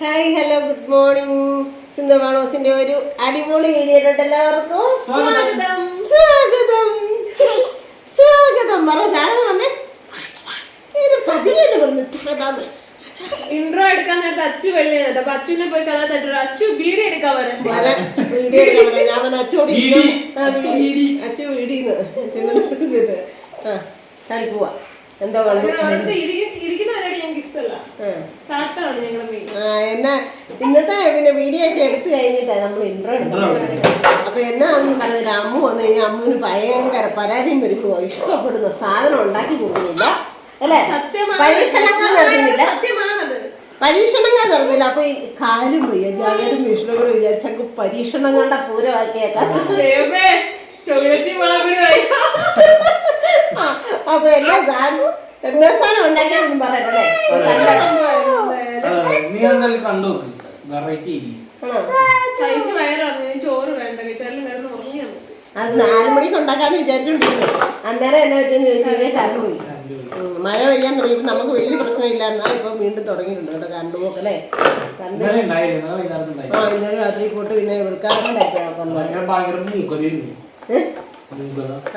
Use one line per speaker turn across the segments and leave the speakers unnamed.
Hi hello good morning Sindhu മാണോസിന്റെ ഒരു അടിപൊളി വീഡിയോയിലോട്ട് എല്ലാവർക്കും
സ്വാഗതം.
സ്വാഗതം. സ്വാഗതം. പറ സ്വാഗതം പറഞ്ഞേ ഇത് പതിയെ പറഞ്ഞു സ്വാഗതം.
ഇൻട്രോ എടുക്കാൻ നേരത്തെ അച്ചു വെള്ളിയാണ് അപ്പൊ അച്ഛനെ പോയി കഥ തട്ടു അച്ചു ബീഡി എടുക്കാൻ വരണ്ടേ
വരാൻ വീഡിയോ എടുക്കാൻ പറയാം ഞാൻ പറഞ്ഞു അച്ചോടി
വീടി.
അച്ചു വീടി. അച്ചു വീടിന്ന്. പിടിച്ചിട്ട് ആ കളി പോവാ. എന്തോ കണ്ടു. എന്നാ ഇന്നത്തെ പിന്നെ വീഡിയോ ഒക്കെ എടുത്തു കഴിഞ്ഞിട്ടാണ് നമ്മൾ ഇൻട്രോ അപ്പൊ എന്നാന്ന് പറഞ്ഞത് അമ്മു വന്നു കഴിഞ്ഞാൽ അമ്മുവിന് ഭയങ്കര പരാതിയും വരുമ്പോ ഇഷ്ടപ്പെടുന്ന സാധനം ഉണ്ടാക്കി കൊടുക്കുന്നില്ല. അല്ലേ? പരീക്ഷണങ്ങൾ നടത്തുന്നില്ല
സത്യമാണത്.
പരീക്ഷണങ്ങൾ നടന്നില്ല. അപ്പൊ ഈ കാലും വയ്യ ജാഗ്രതും വിഷ്ണുകളും വിചാരിച്ചു പരീക്ഷണങ്ങളുടെ പൂരമാക്കിയേക്കാം. അപ്പൊ എല്ലാ സാധനം എല്ലാ സാധനം ഉണ്ടാക്കിയതെന്ന് പറയട്ടല്ലേ
നീ എന്തായാലും കണ്ടു നോക്ക്. വെറൈറ്റി ആയിരിക്കും
ആണോ?
കഴിച്ച് വയറിറങ്ങി ഇനി ചോറ് വേണ്ട. ചേട്ടൻ കിടന്ന് ഉറങ്ങിയാൽ മതി.
അത് നാല് മണിക്ക് ഉണ്ടാക്കാന്ന് വിചാരിച്ചോണ്ടിരുന്നു. അന്നേരം എന്നാ പറ്റിയെന്ന് ചോദിച്ചു കഴിഞ്ഞാൽ കറണ്ട് പോയി. മഴ പെയ്യാൻ തുടങ്ങിയപ്പോൾ നമുക്ക് വലിയ പ്രശ്നമില്ലായിരുന്നാ. ഇപ്പൊ വീണ്ടും തുടങ്ങിയിട്ടുണ്ട് കേട്ടോ കറണ്ട്
ഉണ്ടായി
ആ ഇന്നലെ രാത്രി പോയിട്ട് പിന്നെ വിൽക്കാറുണ്ടായിരുന്നു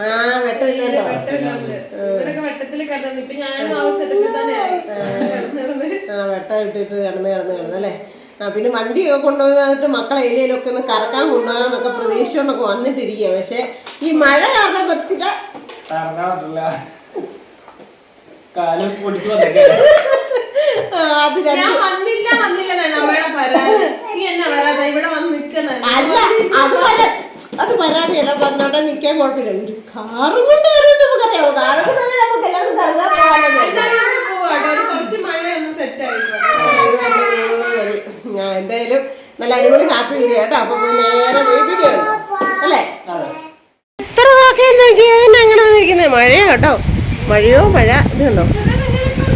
ആ വെട്ടമില്ലല്ലോ
കിടന്ന്.
ഇട്ടിട്ട് കിടന്ന് കിടന്ന് കിടന്നല്ലേ ആ പിന്നെ വണ്ടിയൊക്കെ കൊണ്ടുവന്നിട്ട് മക്കളെ ഏരിയയിലൊക്കെ ഒന്ന് കറക്കാൻ കൊണ്ടുപോകാന്നൊക്കെ പ്രതീക്ഷിച്ചോണ്ടൊക്കെ വന്നിട്ടിരിക്കുക പക്ഷെ ഈ മഴ കാരണം പറ്റില്ല അത്
വന്നില്ല വന്നില്ല
അല്ല അത് പര അത് പരാതിയല്ല വന്നോടെ നിൽക്കാൻ കുഴപ്പമില്ല. ഒരു കാറും കൊണ്ട് വരുന്നത് നമുക്കറിയാമോ കാറും കൊണ്ട് വന്നാൽ നമുക്ക്
സെറ്റ് ആയിക്കോട്ടെ
ഞാൻ എന്തായാലും നല്ല അടിപൊളി ഹാപ്പി വീഡിയോ കേട്ടോ അപ്പൊ നേരെ പോയി വീഡിയോ അല്ലേ? എത്ര അങ്ങനെ വന്നിരിക്കുന്നത് മഴയോ കേട്ടോ. മഴയോ മഴ? ഇത് കണ്ടോ?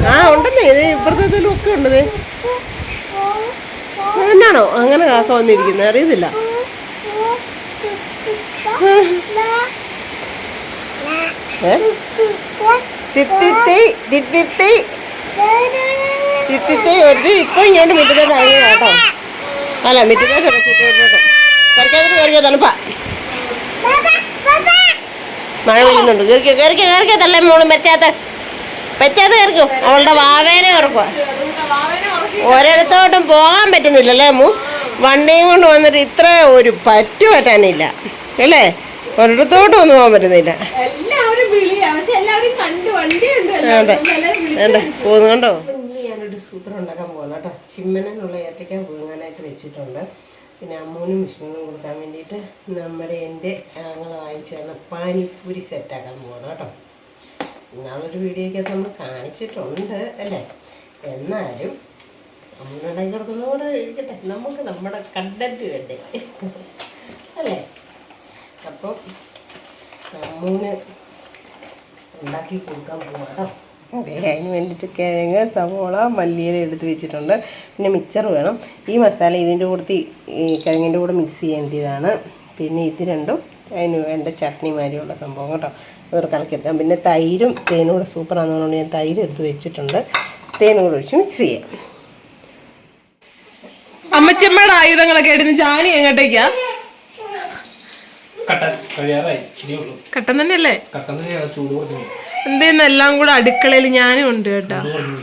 ആ ഉണ്ടല്ലേ. ഇത് ഇപ്പുറത്തെ ഒക്കെ ഉണ്ട് ദേ. എന്നാണോ അങ്ങനെ കാക്ക വന്നിരിക്കുന്നത് അറിയത്തില്ല. ഇപ്പൊ ഇങ്ങോട്ട് കേട്ടോ അല്ല മിറ്റത്തോട്ട് മഴ പെയ്യുന്നുണ്ട് കയറിക്കോ കയറിക്കോ കയറിക്കോ മോളും പറ്റാത്ത പറ്റാത്ത കയറിക്കോ അവളുടെ വാവേനെ ഉറക്കുക ഒരിടത്തോട്ടും പോകാൻ പറ്റുന്നില്ലല്ലേ മൂ വണ്ടിയും കൊണ്ട് വന്നിട്ട് ഇത്ര ഒരു പറ്റു പറ്റാനില്ല അല്ലേ? ഒരിടത്തോട്ട് ഒന്നും പോകാൻ പറ്റുന്നില്ല.
എല്ലാവരും വിളിയാ. പക്ഷെ എല്ലാവരും കണ്ടു വണ്ടി കണ്ടു
അതെ. വേണ്ട പോകുന്നുണ്ടോ ഞാനൊരു സൂത്രം ഉണ്ടാക്കാൻ പോകണം കേട്ടോ. ചിമ്മനുള്ള ഏത്തയ്ക്ക പുഴുങ്ങാനായിട്ട് വെച്ചിട്ടുണ്ട്. പിന്നെ അമ്മൂനും വിഷ്ണുവിനും കൊടുക്കാൻ വേണ്ടിയിട്ട് നമ്മുടെ എന്റെ ഞങ്ങൾ വാങ്ങിച്ചാണ് പാനിപ്പൂരി സെറ്റാക്കാൻ പോകണം കേട്ടോ. ഇന്നാളൊരു വീഡിയോയ്ക്കകത്ത് നമ്മൾ കാണിച്ചിട്ടുണ്ട് അല്ലേ? എന്നാലും അമ്മൂനുണ്ടാക്കി കൊടുക്കുന്നതോടെ ഇരിക്കട്ടെ. നമുക്ക് നമ്മുടെ കണ്ടന്റ് വേണ്ടേ? അല്ലേ? അപ്പം മൂന്ന് ഉണ്ടാക്കി കൊടുക്കാൻ കേട്ടോ അതെ അതിന് വേണ്ടിയിട്ട് കിഴങ്ങ് സവോള മല്ലിയില എടുത്ത് വെച്ചിട്ടുണ്ട്. പിന്നെ മിക്സർ വേണം. ഈ മസാല ഇതിന്റെ കൂടെ ഈ കിഴങ്ങിന്റെ കൂടെ മിക്സ് ചെയ്യേണ്ടതാണ്. പിന്നെ ഇത് രണ്ടും അതിന് വേണ്ട ചട്നി മാതിരിയുള്ള സംഭവം കേട്ടോ. അതൊരു കലക്കിയെടുക്കാം. പിന്നെ തൈരും തേനും കൂടെ സൂപ്പറാണെന്നുകൊണ്ട് ഞാൻ തൈര് എടുത്ത് വെച്ചിട്ടുണ്ട്. തേനും കൂടെ ഒഴിച്ച് മിക്സ് ചെയ്യാം.
അമ്മച്ചമ്മയുടെ ആയുധങ്ങളൊക്കെ എടുത്ത് ചാനി എങ്ങോട്ടേക്കാ?
കട്ടൻ കഴിയാറായി.
തന്നെയല്ലേ?
കട്ടൻ തന്നെയാണ് ചൂട് കുറഞ്ഞു പോയി.
എന്തേന്ന് എല്ലാം കൂടെ അടുക്കളയിൽ ഞാനും ഉണ്ട് കേട്ടോ.
ചൂട് പറഞ്ഞോയോ പോയി.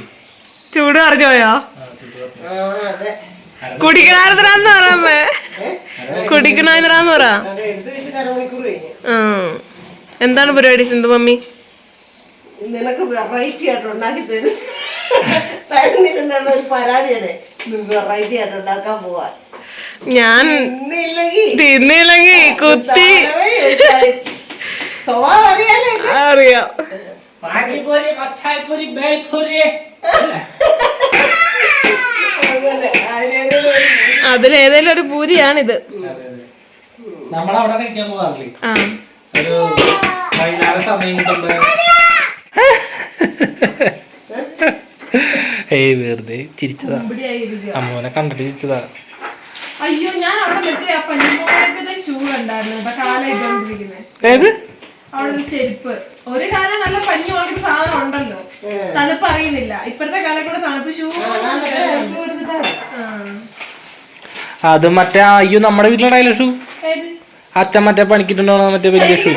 പറയാമേ പറഞ്ഞു പോയോ
ആ, ചൂട് കുറഞ്ഞു. പോയി.
ആ അതെ.
കുടിക്കണാർദ്രാന്ന് പറയമ്മേ കുടിക്കണാർദ്രാന്ന് പറ.
അത് എടുത്ത് വെച്ചിട്ട് അരമണിക്കൂർ
എന്താണ് പരിപാടി സിന്ധു മമ്മി?
നിനക്ക് വെറൈറ്റി ആയിട്ട് ഉണ്ടാക്കി തരും. തരുന്നിരുന്നുള്ള ഒരു പരാതിയല്ലേ. വെറൈറ്റി ആയിട്ട് ഉണ്ടാക്കാൻ പോവാ
ഞാൻ
തിന്നില്ലെങ്കി
തിന്നില്ലെങ്കിൽ കുത്തി അറിയാം. അതിലേതേലും ഒരു പൂരിയാണിത്.
അതെ അതെ നമ്മളവിടെ കഴിക്കാൻ പോകാറില്ലേ
ആ.
ഒരു വൈകുന്നേരം സമയം കിട്ടുമ്പോ. ഏയ് വെറുതെ ചിരിച്ചതാ. അമ്മോനെ കണ്ടിട്ട് ചിരിച്ചതാ.
അയ്യോ ഞാൻ അവിടെ മറ്റേ ആ പഞ്ഞിമോളൊക്കെ ഷൂ ഉണ്ടായിരുന്നു. കേട്ടോ കാലായിട്ടോണ്ടിരിക്കുന്നത്
ഏത്?
അവിടെ ഒരു ചെരുപ്പ്. ഒരു കാലം നല്ല പഞ്ഞി സാധനം ഉണ്ടല്ലോ. തണുപ്പ് അറിയുന്നില്ല. ഇപ്പോഴത്തെ കാലം കൂടെ തണുപ്പ് ഷൂ
അത് മറ്റേ അയ്യോ നമ്മുടെ വീട്ടിലുണ്ടായില്ല ഷൂ? അച്ഛൻ മറ്റേ പണിക്കിട്ടുണ്ടോ മറ്റേ വലിയ ഷൂ.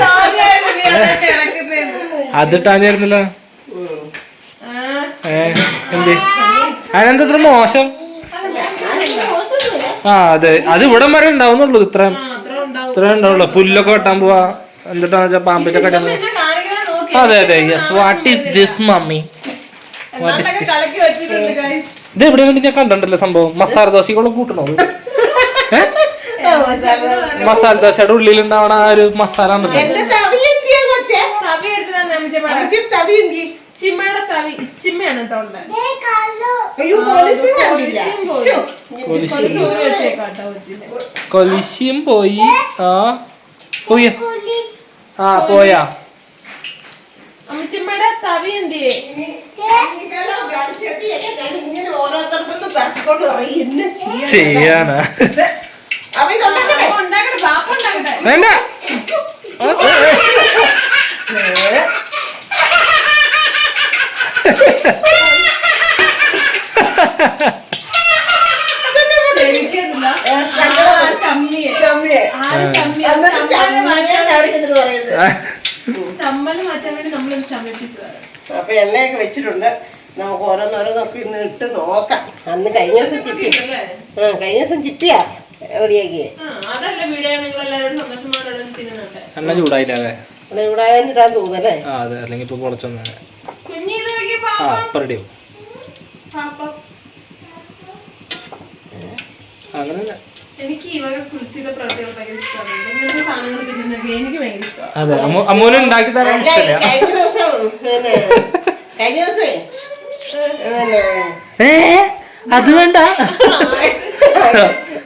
അത്
ഇട്ടാഞ്ഞായിരുന്നല്ലോ.
ഏ എന്തേ? അതിനെന്താ ഇത്ര മോശം? ആ അതെ. അത് ഇവിടം വരെ ഉണ്ടാവുന്നുള്ളൂ. ഇത്ര
ആ, അത്രേ ഉണ്ടാവും.
ഇത്ര ഉണ്ടാവുള്ളൂ. പുല്ലൊക്കെ വെട്ടാൻ പോവാ. എന്നിട്ടാന്ന് വെച്ചാൽ പാമ്പിന്റെ കട
ഇതൊന്നും എന്നെ
അതെ അതെ. Yes what is this mummy
what വെച്ചിട്ടുണ്ട് guys.
ഇത് എവിടെ ഞാൻ കണ്ടിട്ടുണ്ടല്ലോ സംഭവം? മസാല ദോശകളെ കൂട്ടണോ? മസാല ദോശയുടെ ഉള്ളിൽ ഉണ്ടാവണ ആ ഒരു മസാല ഉണ്ടല്ലോ
തവി
ഇച്ചിമ്മയാണ് കേട്ടോ പോയി.
കൊലിശിയും ആ പോയ. ആ പോയാ.
അമ്മച്ചിമ്മയുടെ തവി എന്തിയേ?
ചെയ്യാനാ. വേണ്ട.
അപ്പൊ എണ്ണയൊക്കെ വെച്ചിട്ടുണ്ട്. നമുക്ക് ഓരോന്നോരോന്നൊക്കെ ഇന്ന് ഇട്ട് നോക്കാം. അന്ന് കഴിഞ്ഞ ദിവസം ചിപ്പി. ആ കഴിഞ്ഞ ദിവസം ചിപ്പിയാ റെഡിയാക്കിയേ.
അതല്ല വീഡിയോ നിങ്ങൾ എല്ലാവരും സന്തോഷമായിട്ട് തിന്നുന്നുണ്ട്.
എണ്ണ ചൂടായില്ല?
ചൂടായെന്നിട്ടാന്ന് തോന്നല്ലേ
ആ അതെ. അല്ലെങ്കിൽ ഇപ്പൊ
നോക്കി
ആ അതെ അമ്മ അമ്മൂന് ഉണ്ടാക്കി തരാൻ ഇഷ്ടമില്ല ഏ അത് വേണ്ട.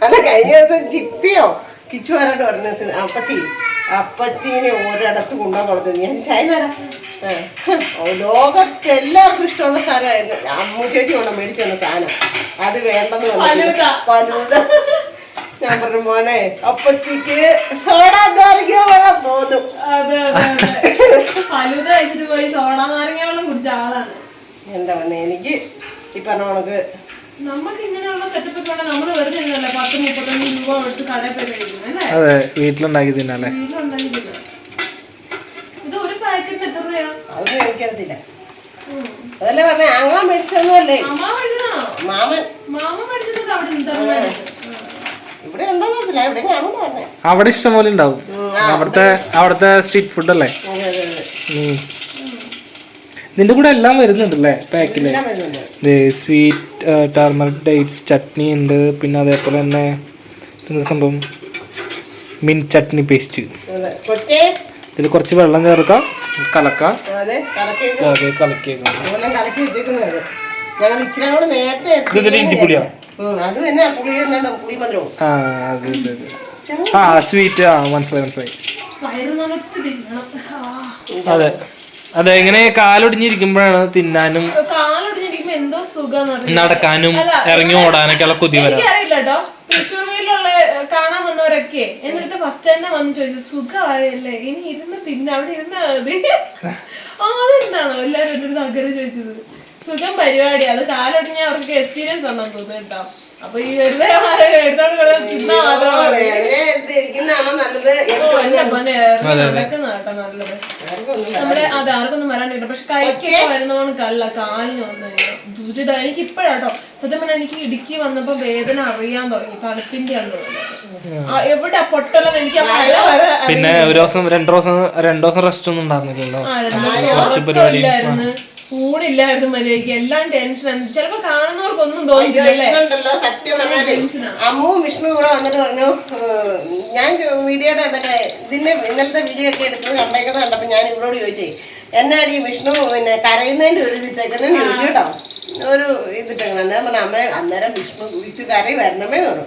അല്ല കഴിഞ്ഞ ദിവസം ചിപ്പിയോ പറഞ്ഞിട്ട് പറഞ്ഞ അപ്പച്ചി അപ്പച്ചീനെ ഒരിടത്ത് കൊണ്ടുപോകാൻ കൊടുത്തത്. ഞാൻ ഷൈനടാ ലോകത്ത് എല്ലാവർക്കും ഇഷ്ടമുള്ള സാധനമായിരുന്നു. അമ്മു ചേച്ചി കൊണ്ട് മേടിച്ചു തന്ന സാധനം. അത് വേണ്ടെന്ന്
പറഞ്ഞു
പലൂത ഞാൻ പറഞ്ഞു മോനെ അപ്പച്ചിക്ക് സോഡ നാരങ്ങ വെള്ളം
അതെ കഴിച്ചിട്ട് പോയി. സോഡ നാരങ്ങ വെള്ളം കുടിച്ച ആളാണ്.
എന്താ പറഞ്ഞ? എനിക്ക് ഈ പറഞ്ഞ കണക്ക്
നമുക്ക് ഇങ്ങനെയുള്ള സെറ്റപ്പ് ഒക്കെ നമ്മൾ വെറുതെ പത്ത് മുപ്പത്തഞ്ച് രൂപ കൊടുത്ത് കടയിൽ പോയി കഴിക്കുന്നത് അല്ലേ?
അതെ വീട്ടിലുണ്ടാക്കി തിന്നല്ലേ
വീട്ടിലുണ്ടെങ്കിൽ തിന്നാം. ഇത് ഒരു പാക്കറ്റിന് എത്ര രൂപയാ
അതൊന്നും എനിക്കറിയത്തില്ല. അതല്ലേ പറഞ്ഞ
അങ്ങ മേടിച്ചതാണോ?
മാമൻ. ഇവിടെ ഉണ്ടോന്നില്ല ഇവിടെ കാണുന്നു പറഞ്ഞേ.
അവിടെ ഇഷ്ടം പോലെ ഉണ്ടാവും അവിടുത്തെ അവിടുത്തെ സ്ട്രീറ്റ് ഫുഡ് അല്ലേ. നിന്റെ കൂടെ എല്ലാം വരുന്നുണ്ടല്ലേ
പാക്കിൽ?
സ്വീറ്റ് ടർമറിക് ഡേറ്റ്സ് ചട്നി ഉണ്ട്. പിന്നെ അതേപോലെ തന്നെ എന്താ സംഭവം? മിൻ ചട്നി പേസ്റ്റ് ഇതിൽ കുറച്ച് വെള്ളം ചേർക്കാം. കലക്കാം.
അതെ കലക്കി വെച്ചേക്കുന്നത് ഞങ്ങൾ ഇച്ചിരി കൂടെ നേരത്തെ അത് പിന്നെ പുളി പുളി മധുരവും
ആ സ്വീറ്റ് ആ മനസ്സിലായി മനസ്സിലായി. അതെ. അതെ ഇങ്ങനെ കാലൊടിഞ്ഞിരിക്കുമ്പോഴാണ് തിന്നാനും നടക്കാനും ഇറങ്ങി ഓടാനൊക്കെ ഉള്ള കൊതി വരാം
എനിക്കറിയില്ല കേട്ടോ തൃശ്ശൂർ വീട്ടിലുള്ള കാണാൻ വന്നവരൊക്കെ എന്നിട്ട് ഫസ്റ്റ് തന്നെ വന്ന് ചോദിച്ചു സുഖമായല്ലേ? ഇനി ഇരുന്ന് പിന്നെ അവിടെ ഇരുന്നാ മതി. അതെന്താണോ? എല്ലാരും എന്റെ അടുത്ത് ചോദിച്ചത്. സുഖം പരിപാടി അത് കാലൊടിഞ്ഞ അവർക്ക് എക്സ്പീരിയൻസ് ഉണ്ടെന്ന് തോന്നുന്നു കേട്ടോ. അപ്പൊ ഈ
നല്ലത്.
അതെ ആർക്കൊന്നും വരാണ്ടില്ല പക്ഷെ കൈക്കൊക്കെ കാലിന് വന്നു ദുരിത എനിക്ക് ഇപ്പോഴാട്ടോ സത്യം പറഞ്ഞാൽ എനിക്ക് ഇടുക്കി വന്നപ്പോ വേദന അറിയാൻ തുടങ്ങി തണുപ്പിന്റെ ആണ് എവിടെ പൊട്ടലെന്ന് എനിക്ക്
പിന്നെ ഒരു ദിവസം രണ്ടു ദിവസം രണ്ടു ദിവസം റെസ്റ്റ് ഒന്നും ഉണ്ടായിരുന്നില്ലല്ലോ.
ആ, രണ്ട് ദിവസം ഇല്ലായിരുന്നു മര്യാദയ്ക്ക്. എല്ലാം ടെൻഷൻ ചിലപ്പോ കാണുന്നവർക്കൊന്നും തോന്നില്ലല്ലേ
ഇതുണ്ടല്ലോ സത്യം പറഞ്ഞാലേ. അമ്മുവും വിഷ്ണു കൂടെ വന്നിട്ട് പറഞ്ഞു ഞാൻ വീഡിയോയുടെ പിന്നെ ഇതിന്റെ ഇന്നലത്തെ വീഡിയോ ഒക്കെ എടുത്തത് കണ്ടേക്കുന്നത് കണ്ടപ്പോ ഞാൻ ഇവരോട് ചോദിച്ചേ എന്നാടി വിഷ്ണു പിന്നെ കരയുന്നതിന്റെ ഒരു ഇതിട്ടേക്കെന്ന് ചോദിച്ചു കേട്ടോ. ഒരു ഇതിട്ടേക്കുന്നത് അന്നേരം പറഞ്ഞ അമ്മ അന്നേരം വിഷ്ണു കുളിച്ച് കരയി വരണമേ പറഞ്ഞു.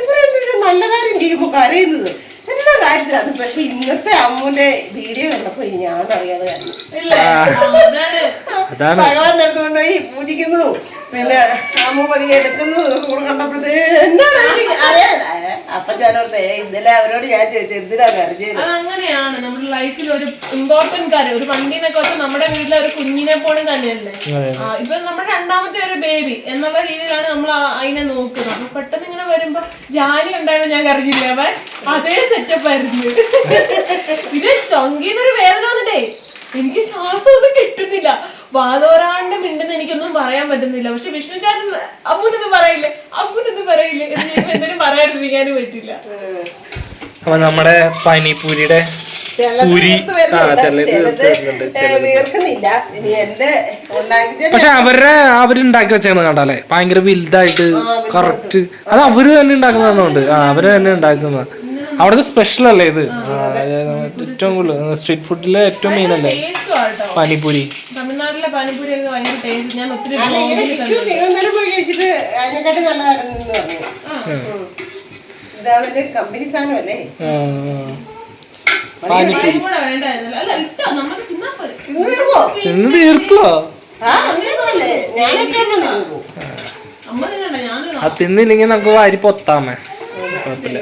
ഇവരെന്തൊരു നല്ല കാര്യം ചെയ്യുമ്പോ കരയുന്നത്? എല്ലാ കാര്യത്തിലാണ് പക്ഷെ ഇന്നത്തെ അമ്മുന്റെ വീഡിയോ കണ്ടപ്പോ ഞാൻ അറിയാതെ
അതാണ്.
അതാണ്.
ഭഗവാന്റെ പൂജിക്കുന്നു. പിന്നെ അമ്മ പതിയെ എടുക്കുന്നു. കൂടെ കണ്ടപ്പോഴത്തേ എന്നാണ് എനിക്ക് അറിയാതെ അപ്പൊ ഞാനോർത്തെ ഇന്നലെ അവരോട് ഞാൻ ചോദിച്ചു എന്തിനാ കരഞ്ഞത്
അങ്ങനെയാണ്. നമ്മുടെ ലൈഫിൽ ഒരു ഇമ്പോർട്ടന്റ് കാര്യം. ഒരു വണ്ടീനൊക്കെ വെച്ചാൽ നമ്മുടെ വീട്ടിലെ ഒരു കുഞ്ഞിനെ പോലും തന്നെയല്ലേ ഇപ്പൊ നമ്മുടെ രണ്ടാമത്തെ ഒരു ബേബി എന്നുള്ള രീതിയിലാണ് നമ്മൾ അതിനെ നോക്കുന്നത്. അപ്പൊ പെട്ടെന്ന് ഇങ്ങനെ വരുമ്പോ ജാനി ഉണ്ടായപ്പോ ഞാൻ കറിഞ്ഞില്ല അവൻ? അതേ സെറ്റപ്പ് ആയിരുന്നു. ഇത് ചൊങ്കിന്നൊരു വേദന വന്നിട്ടേ. എനിക്ക് ശ്വാസം ഒന്നും കിട്ടുന്നില്ല. വാതോരാണ്ട് മിണ്ടെന്ന് എനിക്കൊന്നും പറയാൻ പറ്റുന്നില്ല. പക്ഷെ വിഷ്ണു ചേട്ടൻ അമ്മൂനൊന്നും പറയില്ലേ? അമ്മൂനൊന്നും പറയില്ലേ? എന്തെങ്കിലും പറയാതിരിക്കാനും പറ്റില്ല.
അപ്പൊ നമ്മുടെ പനിപൂരിയുടെ പക്ഷെ അവരുടെ അവരുണ്ടാക്കി വെച്ചേക്കുന്നത് കണ്ടല്ലേ ഭയങ്കര വലുതായിട്ട് കറക്റ്റ്. അത് അവർ തന്നെ ഉണ്ടാക്കുന്നതുകൊണ്ട് ആ അവർ തന്നെ ഉണ്ടാക്കുന്ന അവിടുത്തെ സ്പെഷ്യൽ അല്ലേ ഇത്? ഏറ്റവും കൂടുതൽ സ്ട്രീറ്റ് ഫുഡിലെ ഏറ്റവും മെയിൻ അല്ലേ? പാനിപൂരി.
തമിഴ്നാട്ടിലെ പാനിപ്പൂരി ഒക്കെ ഭയങ്കര ടേസ്റ്റ് ഞാൻ ഒത്തിരി
തിരുവനന്തപുരം പോയി കഴിച്ചിട്ട് അതിനെക്കാട്ടി നല്ലതായിരുന്നു പറഞ്ഞു. കമ്പനി സാധനമല്ലേ
തിന്നു
തീർക്കോ.
അത് തിന്നില്ലെങ്കിൽ നമുക്ക് വാരി പൊത്താമേ. കുഴപ്പമില്ല.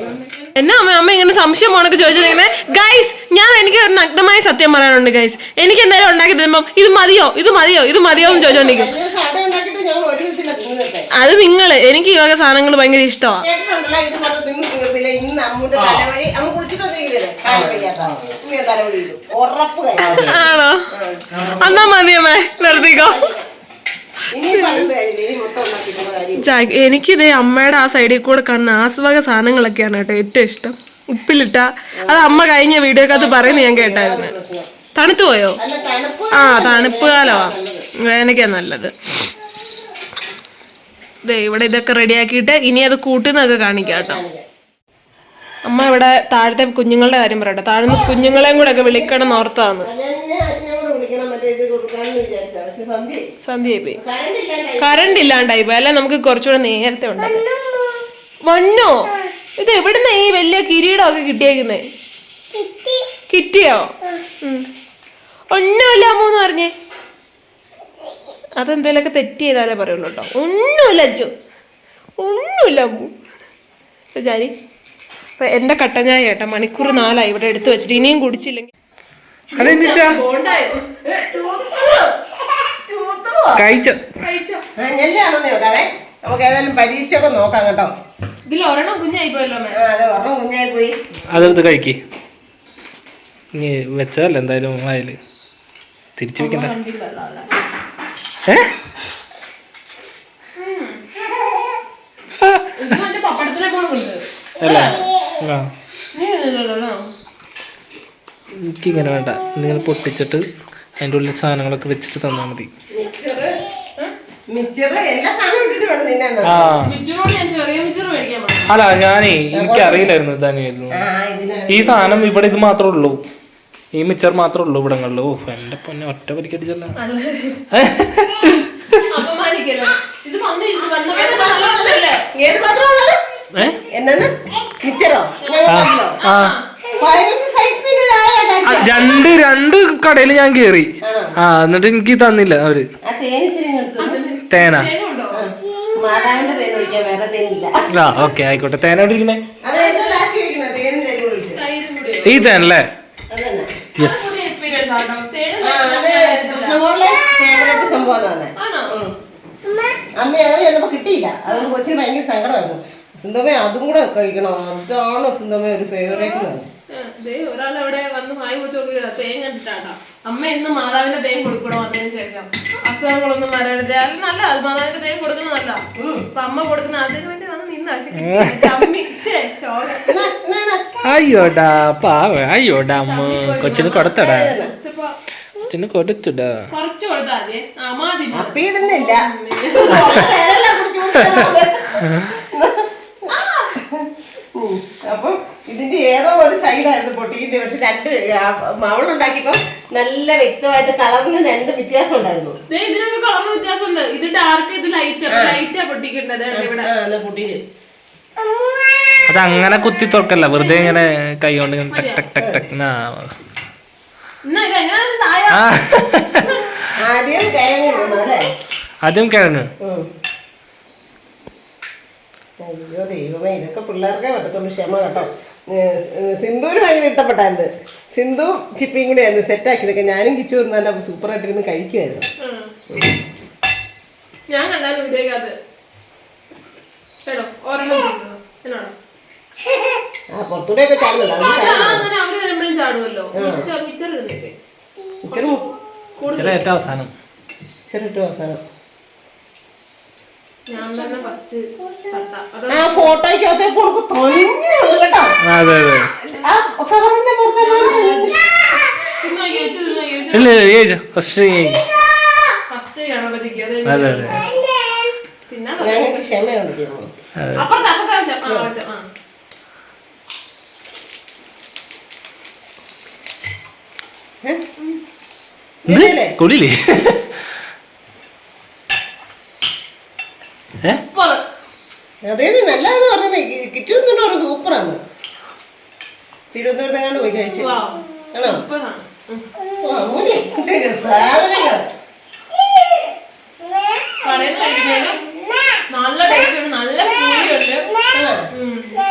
എന്നാ അമ്മ അമ്മ ഇങ്ങനെ സംശയം പോണൊക്കെ ചോദിച്ചിങ്ങനെ ഗൈസ് ഞാൻ എനിക്ക് ഒരു നഗ്നമായ സത്യം പറയാനുണ്ട് ഗൈസ് എനിക്ക് എന്തായാലും ഉണ്ടാക്കി തരുമ്പം ഇത് മതിയോ ഇത് മതിയോ ഇത് മതിയോ എന്ന് ചോദിച്ചോണ്ടിരിക്കും. അത് നിങ്ങൾ എനിക്ക് ഈ വക സാധനങ്ങൾ ഭയങ്കര ഇഷ്ടമാണ്
ഇങ്ങനെ കാര്യം
ആണോ? എന്നാ മതിയമ്മേ നിർത്തിക്കോ. എനിക്കിത് അമ്മയുടെ ആ സൈഡിൽ കൂടെ കാണുന്ന ആസ്വക സാധനങ്ങളൊക്കെയാണ് കേട്ടോ ഏറ്റവും ഇഷ്ടം. ഉപ്പിലിട്ട അത് അമ്മ കഴിഞ്ഞ വീഡിയോക്കകത്ത് പറയുന്നു ഞാൻ കേട്ടായിരുന്നു. തണുത്തു പോയോ? ആ തണുപ്പ് കാലമാ വേനയ്ക്കാ നല്ലത്. ദേ ഇവിടെ ഇതൊക്കെ റെഡിയാക്കിയിട്ട് ഇനി അത് കൂട്ടുന്നൊക്കെ കാണിക്കാം കേട്ടോ. അമ്മ ഇവിടെ താഴത്തെ കുഞ്ഞുങ്ങളുടെ കാര്യം പറയട്ടെ. താഴ്ന്ന് കുഞ്ഞുങ്ങളെയും കൂടെ ഒക്കെ വിളിക്കണം ഓർത്താന്ന് ഓർത്താണ്
കല്യാണിനെ അതിനെ കൂടെ വിളിക്കണം മറ്റേ ഇത് കൊടുക്കാന്ന് വിചാരിച്ചാ പക്ഷെ സന്ധ്യ
സന്ധ്യയായി പോയി.
കറണ്ട് ഇല്ലാണ്ടായി.
കറണ്ട് ഇല്ലാണ്ടായി പോയി. അല്ലെ നമുക്ക് കുറച്ചുകൂടെ നേരത്തെ ഉണ്ടാക്കാം. വന്നോ? ഇത് എവിടുന്ന ഈ വലിയ കിരീടമൊക്കെ കിട്ടിയേക്കുന്നേ? കിട്ടിയോ. ഒന്നുമില്ല അമ്മൂന്ന് പറഞ്ഞേ. അതെന്തേലൊക്കെ തെറ്റ് ചെയ്താലേ പറയുള്ളൂ കേട്ടോ. ഒന്നുമില്ല അച്ചു. ഒന്നുമില്ല അമ്മു. ജാനി എന്റെ കട്ടൻ ചേട്ടാ മണിക്കൂർ നാലായി. ഇവിടെ എടുത്തു വെച്ചിട്ട് ഇനിയും കുടിച്ചില്ലെങ്കിൽ
കഴിച്ച.
നമുക്ക് ഏതായാലും നോക്കാം കേട്ടോ.
ഇതിൽ ഒരെണ്ണം കുഞ്ഞായി പോയല്ലോ
അതെ ഒരെണ്ണം കുഞ്ഞായി പോയി
അതെടുത്ത് കഴിക്ക്. ഇനി വെച്ചതല്ല എന്തായാലും വായിൽ. തിരിച്ചു വെക്കണ്ട. ഏ? അല്ലേ? ആ.
നീ
എനിക്കിങ്ങനെ വേണ്ട. നിങ്ങൾ പൊട്ടിച്ചിട്ട് അതിന്റെ ഉള്ളിൽ സാധനങ്ങളൊക്കെ വെച്ചിട്ട് തന്നാൽ മതി. ആ. അല്ല ഞാനേ എനിക്കറിയില്ലായിരുന്നു ഇതായിരുന്നു
ആ ഇതിനാ.
ഈ സാധനം ഇവിടെ ഇത് മാത്രമേ ഉള്ളൂ. ഈ മിച്ചർ മാത്രമേ ഉള്ളൂ ഇവിടങ്ങളിൽ ഓ എന്റെ പൊന്നെ ഒറ്റ പരിക്കടിച്ചല്ല? ഏ? ആ, രണ്ട് രണ്ട് കടയിൽ ഞാൻ കേറി. ആ എന്നിട്ട് എനിക്ക് തന്നില്ല
അവർ.
തേന? ആ ഓക്കെ ആയിക്കോട്ടെ. തേന ഇരിക്കണേ ഈ തേനല്ലേ? യെസ്
അന്ന് ഞങ്ങൾ ചെന്നപ്പോ കിട്ടിയില്ല. അതുകൊണ്ട് കൊച്ചിന് ഭയങ്കര സങ്കടമായിരുന്നു. സുന്ദമേ അതും കൂടെ കഴിക്കണം. അതാണ് സുന്ദമേ ഒരു ഫേവറേറ്റ്
ദേ ഒരാൾ അവിടെ വന്ന് വായി വെച്ച് നോക്കിയില്ല തേൻ കണ്ടിട്ടാട്ടോ. അമ്മ എന്ന് മാതാവിന്റെ തേൻ കൊടുക്കണോ അതിന് ശേഷം. അസുഖങ്ങളൊന്നും വരരുത് അത് നല്ല മാതാവിന്റെ തേൻ കൊടുക്കുന്നത് നല്ല അപ്പൊ അമ്മ കൊടുക്കുന്ന അതിന് വേണ്ടി വന്ന് നിന്ന.
അയ്യോടാ പാവ. അയ്യോടാ അമ്മ. കൊച്ചിന് കൊടുത്തടാ. കൊച്ചിന് കൊടുത്തുടാ.
കുറച്ച് കൊടുത്താ മതിയെ ആ മതി മതി.
വേറെല്ലാം കുടിച്ച് കുടിച്ചതാണ്. ഉം. അപ്പം ഇതിന്റെ ഏതോ ഒരു സൈഡായിരുന്നു പൊട്ടിയിട്ട് പക്ഷെ രണ്ട് മവളുണ്ടാക്കിയപ്പോ നല്ല വ്യക്തമായിട്ട് കളറിന് രണ്ട് വ്യത്യാസം ഉണ്ടായിരുന്നു.
ദേ ഇതിനൊക്കെ കളർ വ്യത്യാസമുണ്ട്. ഇത് ഡാർക്ക് ഇത് ലൈറ്റ് ലൈറ്റാ പൊട്ടിക്കേണ്ടത്
പൊട്ടിയിട്ട്
അത് അങ്ങനെ കുത്തി തുറക്കല്ല. വെറുതെ ഇങ്ങനെ കൈ കൊണ്ട്
ടക് ടക് എങ്ങനെ താഴെ?
ആദ്യം കിഴങ്ങ്. അയ്യോ ദൈവമേ ഇതൊക്കെ പിള്ളേർക്കേ പറ്റത്തുള്ളൂ ക്ഷമ കേട്ടോ. സിന്ധുവിന് ഭയങ്കര ഇഷ്ടപ്പെട്ടായിരുന്നു സിന്ധു ചിപ്പിയും കൂടി ആയിരുന്നു സെറ്റാക്കിയതൊക്കെ ഞാനും കിച്ചു നല്ല സൂപ്പറായിട്ടിരുന്ന് കഴിക്കുമായിരുന്നു
ഞാൻ കണ്ടാലും
ആ പുറത്തൂടെയൊക്കെ
ചാടുമല്ലോ
അവസാനം.
അവസാനം
ഞാൻ തന്നെ ഫസ്റ്റ് തട്ട അത്
ആ ഫോട്ടോയ്ക്കകത്തെ കൊടുക്കും തൊലിഞ്ഞുണ്ട് കേട്ടോ.
അതെ അതെ.
ആ കവറിന്റെ
ഇല്ല ഏജ് ഫസ്റ്റ്
ഫസ്റ്റ് ഗണപതിക്ക് അത്.
അതെ
ഞങ്ങൾക്ക് ക്ഷമയുണ്ട് ചെയ്യുമ്പോൾ
അപ്പുറത്തെ അപ്പുറത്തെ ആവശ്യം ആ ആവശ്യം ആ
ഇല്ലേ
കുടിയില്ലേ ഏ
മുപ്പത്
അതേ നല്ലതെന്ന് പറഞ്ഞത്. കിച്ചു എന്നിട്ട് പറഞ്ഞു സൂപ്പറാന്ന്. പോയി കഴിച്ചു. ആണോ?
നല്ല ടേസ്റ്റ് നല്ല.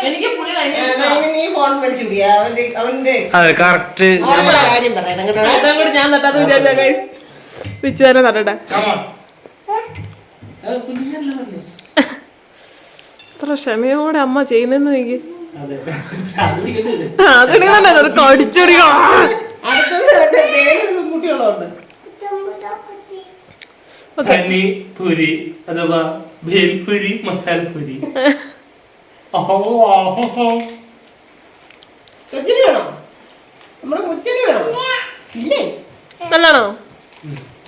എനിക്ക് പുളി
നീ ഫോൺ മേടിച്ചു പിടിയാ അവന്റെ അവന്റെ
അതെ കറക്റ്റ്
കാര്യം പറയണം
ഞാൻ തട്ടാന്ന് വിചാരിച്ചു ഗൈസ് വിച്ചു തന്നെ തട്ടട്ടെ. എത്ര ക്ഷമയോടെ അമ്മ ചെയ്യുന്നെന്ന് നോക്കി. അതെങ്ങനെ അത് കടിച്ചൊടിക്കണം
അടുത്തത് മറ്റേ തേനും കുട്ടികളുണ്ട്
ഓക്കെ.
പൂരി അഥവാ ഭേൽപുരി മസാലപുരി
കൊച്ചിന് വേണോ? നമ്മുടെ കൊച്ചിന് വേണോ? ഇല്ലേ?
നല്ലാണോ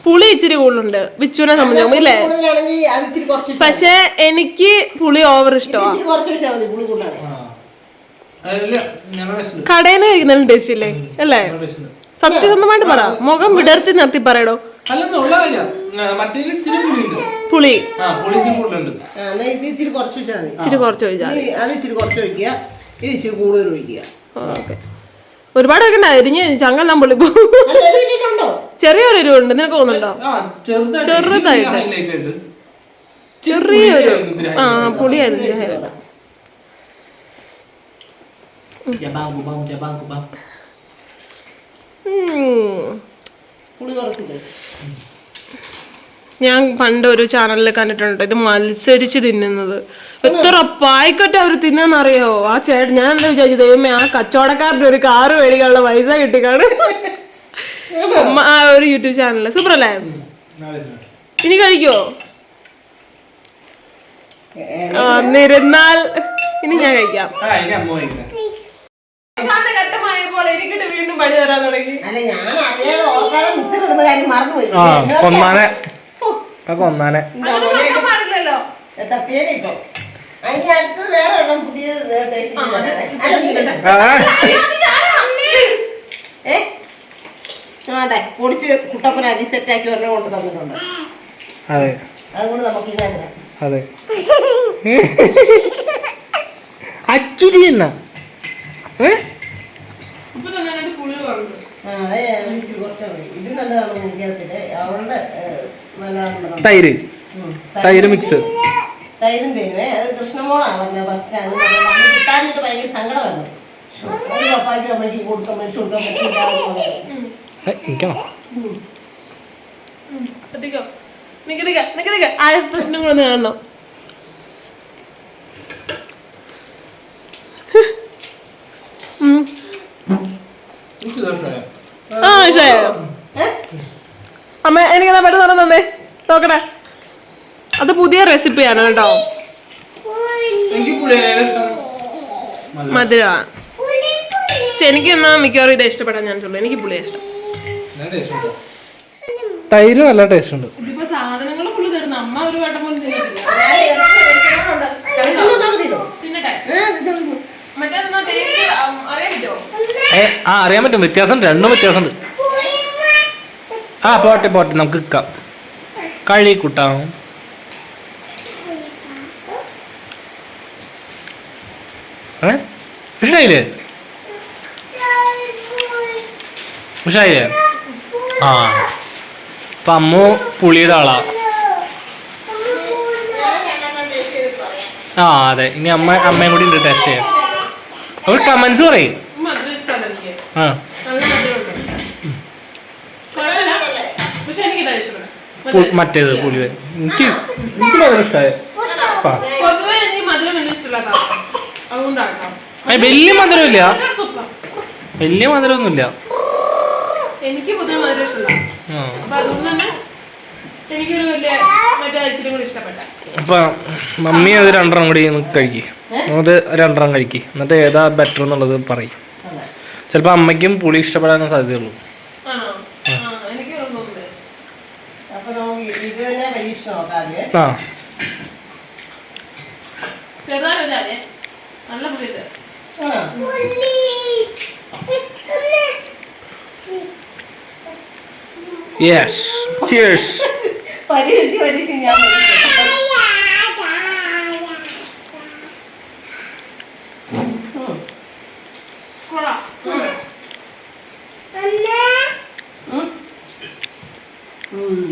പുളി ഇച്ചിരി കൂടുതലുണ്ട്. വിച്ചുവിനെ സംബന്ധിച്ചു ഇല്ലേ? പക്ഷെ എനിക്ക് പുളി ഓവർ ഇഷ്ടമാണ്
ഉദ്ദേശിച്ചില്ലേ
കടയിൽ നിന്ന് കഴിക്കുന്നതിലും ടേസ്റ്റ് ഇല്ലേ അല്ലേ? സത്യസന്ധമായിട്ട് പറ. മുഖം വിടർത്തി നിർത്തി പറയടോ. പുളി
ഇച്ചിരി കുറച്ച് മതി.
ഇച്ചിരി കുറച്ച് ഒഴിച്ചാൽ
ഇനി അത് ഇച്ചിരി കുറച്ച് ഒഴിക്കുക. ഇത് ഇച്ചിരി കൂടുതൽ ഒഴിക്കുക.
ഓക്കെ. ഒരുപാട് വെക്കണ്ട അരിഞ്ഞ് ചങ്കെല്ലാം പൊള്ളി പോകും
അല്ല ഒരു minute ഉണ്ടോ.
ചെറിയൊരു എരിവുണ്ട് നിനക്ക് തോന്നുന്നുണ്ടോ
ആ ചെറുതായിട്ട്
ചെറിയൊരു ആ ഉം.
പുളി കുറച്ചില്ലേ?
ഞാൻ പണ്ട് ഒരു ചാനലിൽ കണ്ടിട്ടുണ്ട്. ഇത് മത്സരിച്ച് തിന്നുന്നത്. എത്ര പായ്ക്കട്ടെ അവർ തിന്നാന്നറിയോ? ആ ചേട്ടൻ ഞാൻ എന്താ വിചാരിച്ചു ദൈവമേ ആ കച്ചവടക്കാരന്റെ ഒരു കാറ് മേടിക്കാനുള്ള പൈസ കിട്ടിക്കാണ്. ആ ഒരു യൂട്യൂബ് ചാനലിൽ സൂപ്പർ അല്ലേ ഇനി കഴിക്കോ? എന്നിരുന്നാൽ ഇനി ഞാൻ കഴിക്കാം. വീണ്ടും പണി തരാൻ തുടങ്ങി.
ആ കൊന്നാനെ
പൊടിച്ച് കുട്ടപ്പനാക്കി സെറ്റാക്കി ഒരെണ്ണം കൊണ്ട് തന്നിട്ടുണ്ട്.
അതെ.
അതുകൊണ്ട് നമുക്ക് ഇതിനകത്ത്
അതെ. അക്കിരി എന്നാ ഏ?
ഇപ്പൊ തന്നെ പുളി പറഞ്ഞു
ഇത് നല്ലതാണ് അവളുടെ
തൈര്. തൈര് മിക്സ്.
തൈരും തരുവേ അത് കൃഷ്ണമോളാണ് ഭയങ്കര പപ്പായ്ക്കും അമ്മയ്ക്കും കൊടുക്കാൻ മേടിച്ചു കൊടുക്കാൻ പറ്റില്ല
എനിക്കാണോ?
ശ്രദ്ധിക്കോ നിക്ക് നിക്ക നിക്ക് നിക്ക ആ എക്സ്പ്രഷനും കൂടെ ഒന്ന് കാണണം. ഉം. ആ ഇഷ്ടമായോ അമ്മ എനിക്കെന്നാ പെട്ടെന്ന് തന്നെ നോക്കട്ടെ. അത് പുതിയ റെസിപ്പിയാണ് കേട്ടോ. മധുര. എനിക്ക് എന്നാ മിക്കവാറും ഇത് ഇഷ്ടപ്പെടാൻ ഞാൻ ചൊല്ലു എനിക്ക് പുളിയാ ഇഷ്ടം.
തൈര് നല്ല ടേസ്റ്റ് ഉണ്ട്.
ഇതിപ്പോ സാധനങ്ങൾ പുള്ളി തരുന്നു. അമ്മ ഒരു വട്ടം പോലും തിന്നിട്ടില്ല.
ആ അറിയാൻ പറ്റും. വ്യത്യാസം രണ്ടും വ്യത്യാസമുണ്ട്. ആ പോട്ടെ പോട്ടെ. നമുക്ക് നിൽക്കാം കഴി കൂട്ടാം ഏ? ഇഷ്ടായില്ലേ ഇഷ്ടായില്ലേ ആ. അപ്പൊ അമ്മു പുളിയുടെ ആളാ. ആ അതെ. ഇനി അമ്മ അമ്മയും കൂടി ഉണ്ട് ടെസ്റ്റ് ചെയ്യാം. അവർ കമന്റ്സ് പറയും.
മധുരം
ആ. മറ്റേത് പുളി എനിക്ക് എനിക്ക് ഭയങ്കര ഇഷ്ടമായി
മധുരം വലിയ
മധുരമില്ല. വലിയ മധുരമൊന്നുമില്ല.
എനിക്ക് പൊതുവെ മധുരം ഇഷ്ടമല്ല. അപ്പൊ അതുകൊണ്ട് തന്നെ എനിക്കൊരു വലിയ മറ്റേ ഇച്ചിരി കൂടി ഇഷ്ടപ്പെട്ട.
അപ്പൊ മമ്മി അത് രണ്ടെണ്ണം കൂടി കഴിക്കി. അത് രണ്ടെണ്ണം കഴിക്കി. എന്നിട്ട് ഏതാ ബെറ്റർ എന്നുള്ളത് പറയും.
അതെ.
ചിലപ്പോ അമ്മയ്ക്കും പുളി ഇഷ്ടപ്പെടാൻ സാധ്യതയുള്ളൂ.
ആ?
യെസ് ചിയേഴ്സ്
പരീക്ഷിച്ച് പരീക്ഷിച്ച് ഞാൻ പരീക്ഷിച്ചു. ഉം.
കൊള്ളാം
ഉം. ഉം.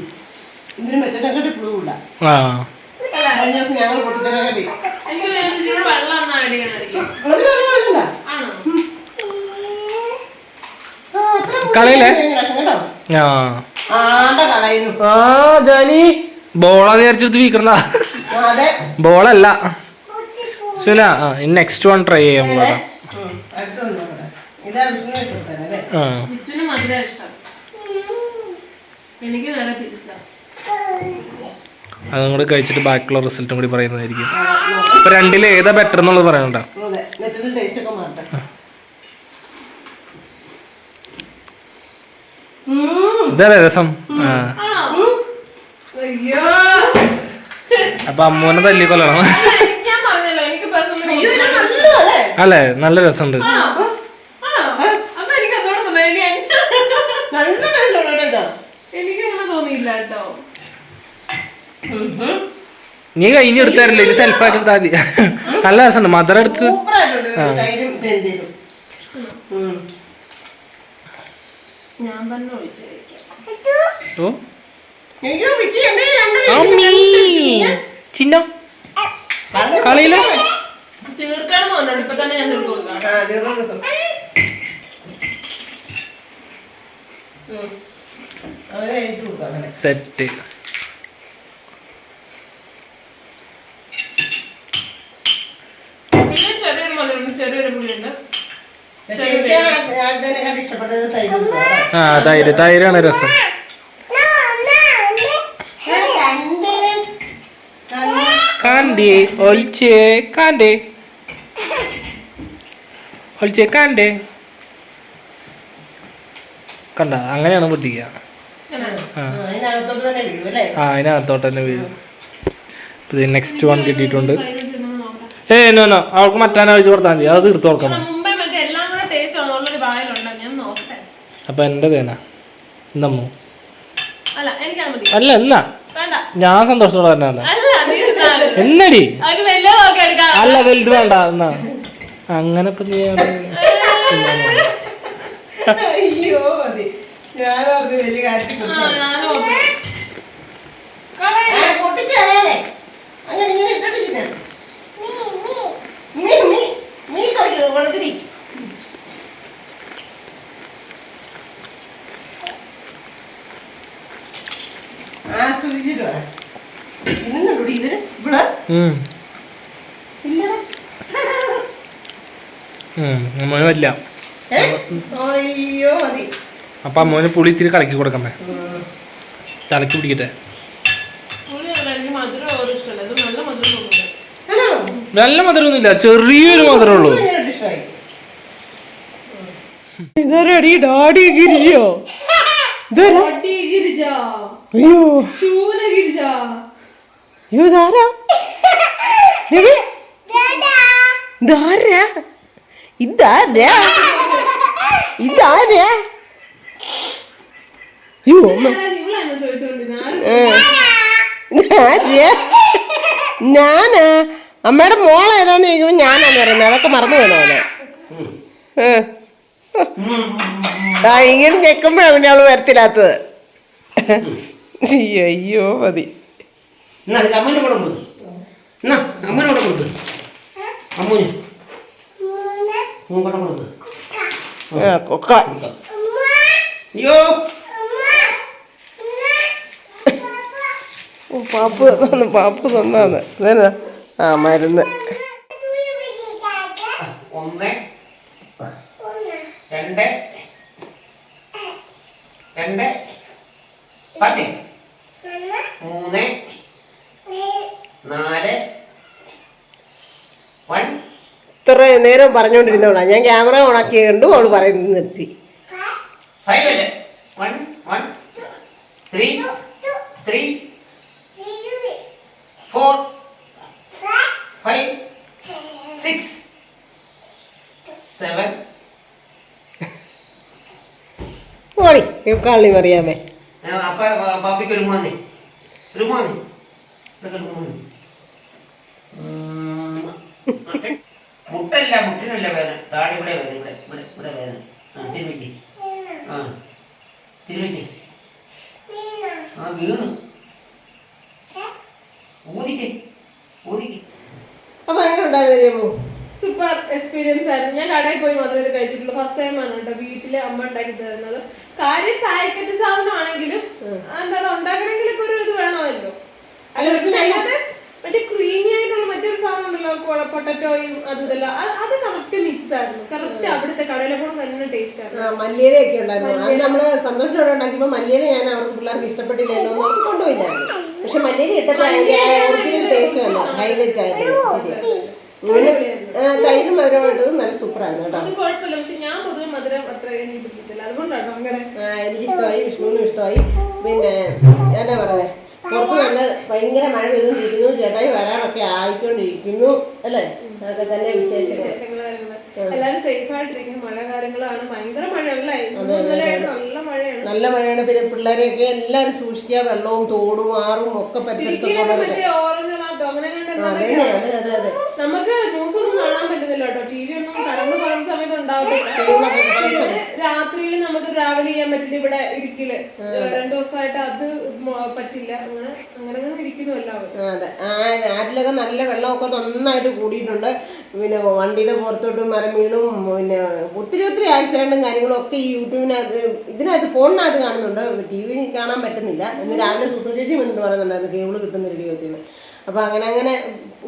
ഇതിന് മറ്റേ പുളുകൂടാ
ആ
കഴിഞ്ഞ ദിവസം ഞങ്ങൾ പൊട്ടിച്ചേക്കട്ടി
എനിക്ക് തോന്നുന്നത് ഇച്ചിരി വെള്ളം ഒന്ന് ആഡ് ചെയ്യണമായിരിക്കും ആണോ
കളയില്ലേ? ആ. ജാനി. ബോളാന്ന് വിചാരിച്ചെടുത്ത് വീക്കണ
ആ, അതെ.
ബോളല്ല ആ നെക്സ്റ്റ് വൺ ട്രൈ ചെയ്യാം ആ
എനിക്ക് നല്ല തിരിച്ചാ
അതും കൂടെ കഴിച്ചിട്ട് ബാക്കിയുള്ള റിസൾട്ടും കൂടി പറയുന്നതായിരിക്കും. ഇപ്പൊ രണ്ടിൽ ഏതാ ബെറ്റർ എന്നുള്ളത് പറയണ്ട. ഇതല്ലേ രസം? ആ. അപ്പൊ അമ്മൂനെ തല്ലിക്കൊല്ലണം
അല്ലേ? നല്ല ഞാൻ പറഞ്ഞല്ലോ എനിക്ക് പേഴ്സണലി
ഇത് ഇതിന് മനസ്സിലാവും അല്ലേ?
അല്ലേ നല്ല രസമുണ്ട്
ആണോ ആണോ അപ്പൊ എനിക്ക് അതോടെ തോന്നി എനിക്ക്
നല്ല ടേസ്റ്റ് ഉണ്ട് കേട്ടോ ഇത്.
എനിക്ക് അങ്ങനെ തോന്നിയില്ല കേട്ടോ
ഉം, ഉം.
നീ കഴിഞ്ഞ എടുത്താറില്ല ഇത് സെൽഫായിട്ട് എടുത്താൽ മതി നല്ല രസമുണ്ട്. മദർ എടുത്ത്.
സൂപ്പറായിട്ടുണ്ട്. തീർക്കണം. ഉം.
ഞാൻ തന്നെ സെറ്റ്
ഓ
എനിക്ക് വിച്ചി എന്റെ ഈ രണ്ട്
അമ്മീ ചിന്ന
കണ്ണ്
കളിയില്ല
തീർക്കണം എന്ന് പറഞ്ഞോണ്ട് ഇപ്പൊ തന്നെ ഞാൻ തീർത്തു കൊടുക്കാം
ആ, ദീർഘം കിട്ടും. ഉം. അങ്ങനെ എനിക്ക് കൊടുക്കാം അങ്ങനെ.
സെറ്റ്
പിന്നെ ചെറിയൊരു മധുരമുണ്ട് ചെറിയൊരു പുളിയുണ്ട്
പക്ഷേ എനിക്ക് ആ- തൈരും ഇതുമാണ്.
ആ തൈര്. തൈരാണ് രസം.
കണ്ട്. കണ്ട്.
കാണ്ടേ ഒളിച്ചേ കാണ്ടേ. ഒളിച്ചേ കാണ്ടേ. കണ്ട? അങ്ങനെയാണ് പൊട്ടിക്കുക.
ഇങ്ങനെ.
ആ.
അതിനകത്തോട്ട് തന്നെ വീഴും
ആ അതിനകത്തോട്ട് തന്നെ വീഴും. ഇത് നെക്സ്റ്റ് വൺ കിട്ടിയിട്ടുണ്ട്. ഏ നോ നോ അവൾക്ക് മറ്റാനാഴ്ച കൊടുത്താൽ മതി. അത് തീർത്ത്
അല്ല,
കൊടുക്കണം
മുമ്പേ മറ്റേ എല്ലാം കൂടെ ടേസ്റ്റ് ഉള്ളൊരു വായിലുണ്ട് ഞാൻ നോക്കട്ടെ
അപ്പൊ എന്റെ തേന എന്നമ്മോ
അല്ല
എന്നാ?
വേണ്ട.
ഞാൻ സന്തോഷത്തോടെ തന്നെ. എന്നടി? അല്ല വലുത് വേണ്ട എന്നാ? അങ്ങനെ ഇപ്പൊ നീ അവിടെ
അയ്യോ ഞാനത് വലിയ അങ്ങനെ ഇങ്ങനെ ഇട്ടിട്ടില്ല നീ നീ നീ നീ കഴിക്കൂ വെളുത്തിരി ആസ്വദിച്ചിട്ട് വരാം ഇന്നുണ്ടോടി ഇതിന് ഇവിടെ
ഉം
ഇല്ലടാ
ഉം അമ്മോന് വല്ല
ഏ? അയ്യോ മതി.
അപ്പൊ മോന് പുളി ഇത്തിരി കലക്കി കൊടുക്കണ്ടേ
തലക്കി
കലക്കി പിടിക്കട്ടെ.
നല്ല
മധുരമൊന്നുമില്ല. ചെറിയൊരു മധുരമേ ഉള്ളൂ.
ഇതൊരു. ഇതാരടി ഡാഡി ഗിരിജോ
ഗിരിജ
അയ്യോ.
ചൂന ഗിരിജ.
അയ്യോ ഇതാരാ? ഇത്? ഇതാരാ? ഇതാരാ? അയ്യോ ഞാൻ. അമ്മയുടെ മോൾ ഏതാന്ന് ചോദിക്കുമ്പോ ഞാനാന്ന് പറയുന്നത്. അതൊക്കെ മറന്നു വേണോ അവനെ ഇങ്ങനെ ഞെക്കുമ്പോഴാണ് അവൾ വരത്തില്ലാത്തത്. അയ്യോ മതി.
എന്നാ അമ്മൂന്
കൊക്ക.
അയ്യോ.
പാപ്പ് തന്നാന്ന് പാപ്പ് തന്നാന്ന് അതേനാ ആ മരുന്ന്.
ഒന്ന് രണ്ട് രണ്ട് പത്ത് മൂന്ന് നാല് വൺ.
ഇത്ര നേരം പറഞ്ഞുകൊണ്ടിരുന്നോളാ ഞാൻ ക്യാമറ ഓണാക്കി കണ്ടു അവൾ പറയുന്നത് നിർത്തി.
ഫൈവ് അല്ലേ one one three three four five six seven.
ഓടി കള്ളി പറയാമേ
അപ്പ പാപ്പിക്ക് ഒരു മൂന്ന് ഒരു മൂന്ന് മുട്ടല്ല മുട്ടിനല്ല വേദന. താടി ഇവിടെ വേദന ഇവിടെ ഇവിടെ ഇവിടെ വേദന. ആ തിരുമിക്ക്. ആ ആ വീണു. ഊതിക്ക് ഊതിക്ക്.
അപ്പൊ എങ്ങനെ ഉണ്ടായിരുന്നു
സൂപ്പർ എക്സ്പീരിയൻസ് ആയിരുന്നു. ഞാൻ കടയിൽ പോയി മാത്രമേ ഇത് കഴിച്ചിട്ടുള്ളൂ. ഫസ്റ്റ് ടൈം ആണ് കേട്ടോ വീട്ടിൽ അമ്മ ഉണ്ടാക്കി തരുന്നത്. കാര്യം പാക്കറ്റ് സാധനമാണെങ്കിലും എന്താ ഉണ്ടാക്കണമെങ്കിലൊക്കെ ഒരു ഇത് വേണമല്ലോ. അല്ല പക്ഷെ അല്ലാതെ മറ്റേ ക്രീമി ആയിട്ടുള്ള മറ്റൊരു സാധനം ഉണ്ടല്ലോ പൊട്ടറ്റോയും അതും ഇതെല്ലാം. അത് കറക്റ്റ് മിക്സ് ആയിരുന്നു. കറക്റ്റ് അവിടുത്തെ കടയിലെ തന്നെ ടേസ്റ്റ് ആയിരുന്നു.
മല്ലിയിലൊക്കെ ഉണ്ടായിരുന്നു. അത് നമ്മൾ സന്തോഷത്തോടെ ഉണ്ടാക്കിയപ്പോ മല്ലിയില ഞാൻ അവർക്ക് പിള്ളേർക്ക് ഇഷ്ടപ്പെട്ടില്ലല്ലോ എന്ന് ഓർത്ത് കൊണ്ടുപോയില്ലായിരുന്നു. പക്ഷെ മല്ലിയില ഇട്ടപ്പോഴാണ് ഒറിജിനൽ ടേസ്റ്റ് വന്നു ഹൈലൈറ്റ് ആയിരുന്നു തൈരും മധുരമായിട്ടത് നല്ല സൂപ്പറായിരുന്നു കേട്ടോ.
കുഴപ്പമില്ല പക്ഷെ ഞാൻ പൊതുവെ മധുരം അത്ര എനിക്ക് പിടിക്കത്തില്ല അതുകൊണ്ടാണ് അങ്ങനെ.
എനിക്ക് എനിക്കിഷ്ടമായി വിഷ്ണുവിനും ഇഷ്ടമായി. പിന്നെ എന്നാ പറയുന്നത് പുറത്ത് നല്ല ഭയങ്കര മഴ പെയ്തുകൊണ്ടിരിക്കുന്നു ചേട്ടായി വരാറൊക്കെ ആയിക്കൊണ്ടിരിക്കുന്നു അല്ലേ? അതൊക്കെ തന്നെ വിശേഷങ്ങൾ
എല്ലാരും സേഫ് ആയിട്ടിരിക്കും മഴ കാര്യങ്ങളാണ്. ഭയങ്കര മഴയല്ലേ. നല്ല മഴയാണ്.
നല്ല മഴയാണ്. പിന്നെ പിള്ളേരെയൊക്കെ എല്ലാവരും സൂക്ഷിക്കുക. വെള്ളവും തോടും ആറും ഒക്കെ പരിസരത്ത്
നമുക്ക് ന്യൂസ് ഒന്നും കാണാൻ പറ്റുന്നില്ല കേട്ടോ. ടി വി ഒന്നും കറണ്ട് പോകുന്ന സമയത്ത് ഉണ്ടാവത്തില്ല. രാത്രിയിൽ നമുക്ക് ട്രാവൽ ചെയ്യാൻ പറ്റില്ല ഇവിടെ ഇടുക്കിയിൽ. രണ്ടു ദിവസമായിട്ട് അത് പറ്റില്ല. അങ്ങനെ അങ്ങനെ അങ്ങനെ ഇരിക്കുന്നു എല്ലാവരും.
അതെ. ആ നാട്ടിലൊക്കെ നല്ല വെള്ളമൊക്കെ നന്നായിട്ട് കൂടിയിട്ടുണ്ട്. പിന്നെ വണ്ടിയുടെ പുറത്തോട്ട് മരം വീണും പിന്നെ ഒത്തിരി ഒത്തിരി ആക്സിഡന്റും കാര്യങ്ങളും ഒക്കെ ഈ യൂട്യൂബിനകത്ത് ഇതിനകത്ത് ഫോണിനകത്ത് കാണുന്നുണ്ട്. ടി വി കാണാൻ പറ്റുന്നില്ല. ഇന്ന് രാവിലെ സുസു ചേച്ചി വന്നിട്ട് പറയുന്നുണ്ടായിരുന്നു കേബിൾ കിട്ടുന്ന റെഡി വെച്ചെന്ന് അപ്പം അങ്ങനെ അങ്ങനെ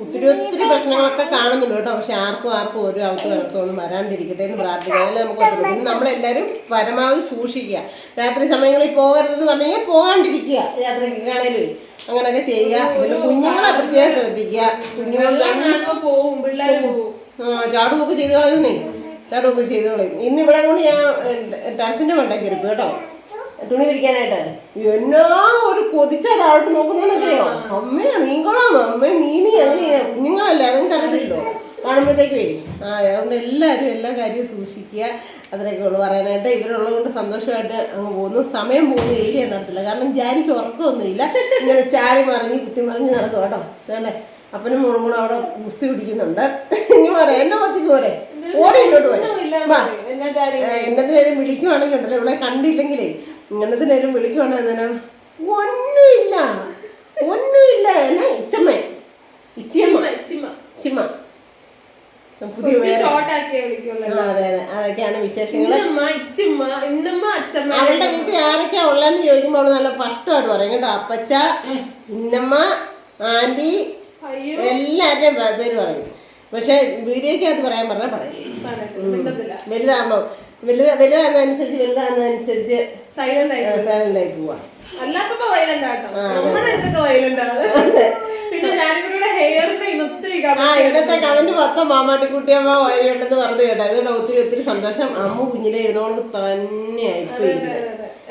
ഒത്തിരി ഒത്തിരി പ്രശ്നങ്ങളൊക്കെ കാണുന്നുണ്ട് കേട്ടോ. പക്ഷെ ആർക്കും ആർക്കും ഒരു അവസ്ഥ ഒന്നും വരാണ്ടിരിക്കട്ടെ എന്ന് പ്രാർത്ഥിക്കാം അതിൽ നമുക്ക് നമ്മളെല്ലാവരും പരമാവധി സൂക്ഷിക്കുക. രാത്രി സമയങ്ങളിൽ പോകരുതെന്ന് പറഞ്ഞു കഴിഞ്ഞാൽ പോകാണ്ടിരിക്കുക. യാത്രയ്ക്കാണേലും അങ്ങനെയൊക്കെ ചെയ്യുക പിന്നെ കുഞ്ഞുങ്ങളെ പ്രത്യേകം ശ്രദ്ധിക്കുക.
പോവും
ആ ചാടുമൊക്കെ ചെയ്ത് കളയുന്നേ. ചാടുമൊക്കെ ചെയ്ത് കളയും. ഇന്ന് ഇവിടെ കൊണ്ട് ഞാൻ ടെറസിന്റെ മണ്ടയ്ക്ക് ഇരിക്കും കേട്ടോ. തുണി വിരിക്കാനായിട്ട്. എന്നോ ഒരു കൊതിച്ച താഴോട്ട് നോക്കുന്നതെന്നറിയോ അമ്മയാ മീൻകുളം അമ്മ മീനി അങ്ങനെ കുഞ്ഞുങ്ങളല്ലേ? അതും കരുതില്ലോ കാണുമ്പോഴത്തേക്കുവേ ആ അതുകൊണ്ട് എല്ലാവരും എല്ലാ കാര്യവും സൂക്ഷിക്കുക. അത്രയൊക്കെ ഉള്ളു പറയാനായിട്ട് ഇവരുള്ളത് കൊണ്ട് സന്തോഷമായിട്ട് അങ്ങ് പോകുന്നു. സമയം പോകുന്നു ഏരിയ നടത്തില്ല കാരണം ജാനിക്ക് ഉറക്കമൊന്നുമില്ല. ഇങ്ങനെ ചാടി മറിഞ്ഞ് കുത്തി മറിഞ്ഞ് നടക്കും കേട്ടോ. വേണ്ടേ അപ്പനും മോളും കൂടെ അവിടെ കുസ്തി പിടിക്കുന്നുണ്ട്. ഇനി പറയാം എന്നെ ഒറ്റയ്ക്ക് പോരെ? ഓടി ഇങ്ങോട്ട് പോരെ. വാ.
എന്നാ കാര്യം
എന്നതിനേലും വിളിക്കുവാണെങ്കിൽ ഉണ്ടല്ലോ. ഇവിടെ കണ്ടില്ലെങ്കിലേ എന്നതിനേലും വിളിക്കുവാണെങ്കിൽ ഒന്നുമില്ല. ഒന്നുമില്ല. എന്നാ ഇച്ചമ്മ. ഇച്ചിയമ്മ.
ചിമ്മ
പുതിയ അതെ അതെ. അതൊക്കെയാണ് വിശേഷങ്ങൾ അവളുടെ വീട്ടിൽ ആരൊക്കെയാ ഉള്ളതെന്ന് ചോദിക്കുമ്പോൾ അവൾ നല്ല സ്പഷ്ടമായിട്ട് പറയും. കേട്ടോ അപ്പച്ച ഇന്നമ്മ ആന്റി
എല്ലാരുടെയും
എല്ലാവരുടെയും പേര് പറയും. പക്ഷെ വീഡിയോക്ക് അത് പറയാൻ പറഞ്ഞാൽ പറയും. വലുതാകുമ്പോ വലുത് വലുതാകുന്നതനുസരിച്ച് വലുതാകുന്നതനുസരിച്ച്
സൈലന്റ് ആയി
പോവാ.
അല്ലാത്തപ്പോ വയലന്റ് ആട്ടോ. പിന്നെ ഞാനിവിടെ ഹെയറിന്റെ ഒത്തിരി
ആ ഇന്നത്തെ കമന്റ് മൊത്തം മാമാട്ടിക്കുട്ടിയമ്മ ഉണ്ടെന്ന് പറഞ്ഞു കേട്ടോ. അതുകൊണ്ട് ഒത്തിരി ഒത്തിരി സന്തോഷം. അമ്മ കുഞ്ഞിനെ ഇരുന്നോൾ തന്നെയായി ഇപ്പൊ ഇരിക്കുന്നത്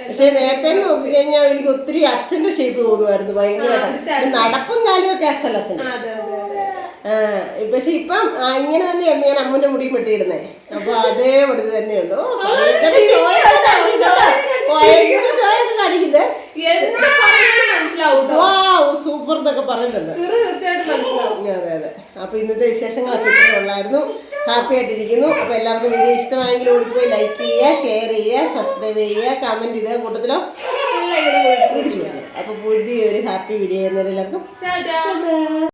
പക്ഷെ നേരത്തെ നോക്കി കഴിഞ്ഞാൽ എനിക്ക് ഒത്തിരി അച്ഛന്റെ ഷേപ്പ് തോന്നുമായിരുന്നു ഭയങ്കരമായിട്ട്. നടപ്പും കാലും ഒക്കെ അസൽ അച്ഛൻ പക്ഷെ ഇപ്പം ഇങ്ങനെ തന്നെയാണ് ഞാൻ അമ്മന്റെ മുടിയും വെട്ടിയിടുന്നേ. അപ്പൊ അതേപടി തന്നെയുണ്ട്. ഓ, ഭയങ്കര കാണിക്കുന്നത് സൂപ്പർ എന്നൊക്കെ പറയുന്നുണ്ട്. അതെ അതെ അപ്പൊ ഇന്നത്തെ വിശേഷങ്ങളൊക്കെ ഇത്രേ ഉള്ളായിരുന്നു. ഹാപ്പി ആയിട്ടിരിക്കുന്നു. അപ്പൊ എല്ലാവർക്കും വീഡിയോ ഇഷ്ടമായെങ്കിൽ ഓടിപ്പോയി ലൈക്ക് ചെയ്യുക ഷെയർ ചെയ്യുക സബ്സ്ക്രൈബ് ചെയ്യുക കമന്റ് ഇടുക. കൂട്ടത്തിലോ? അപ്പൊ പുതിയ അപ്പൊ പുതിയൊരു ഹാപ്പി വീഡിയോ ചെയ്യുന്നവരെല്ലാവർക്കും
ടാറ്റാ.